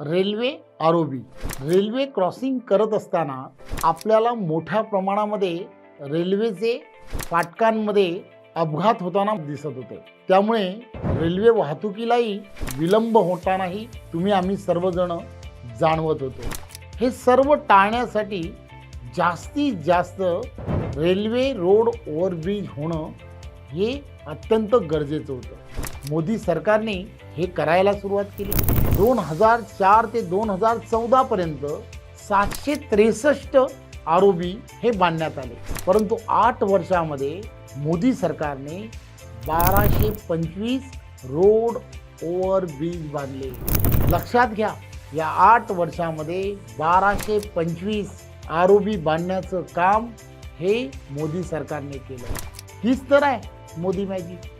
Railway ROB railway crossing करत असताना आपल्याला मोठ्या प्रमाणामध्ये रेल्वेचे फाटकांमध्ये अपघात होताना दिसत होते. त्यामुळे रेल्वे वाहतुकीलाही विलंब होतानाही तुम्ही आम्ही सर्वजण जाणवत होतो. हे सर्व टाळण्यासाठी जास्तीत जास्त रेल्वे रोड ओव्हरब्रिज होणं हे अत्यंत गरजेचं होतं. मोदी सरकारने हे करायला सुरुवात केली. दोन हजार चार ते दोन हजार चौदापर्यंत सातशे त्रेसष्ट आरोबी हे बांधण्यात आले. परंतु आठ वर्षामध्ये मोदी सरकारने बाराशे पंचवीस रोड ओव्हर ब्रिज बांधले. लक्षात घ्या या आठ वर्षामध्ये बाराशे पंचवीस आरोबी बांधण्याचं काम हे मोदी सरकारने केलं. हीच तर आहे मोदी मॅजिक.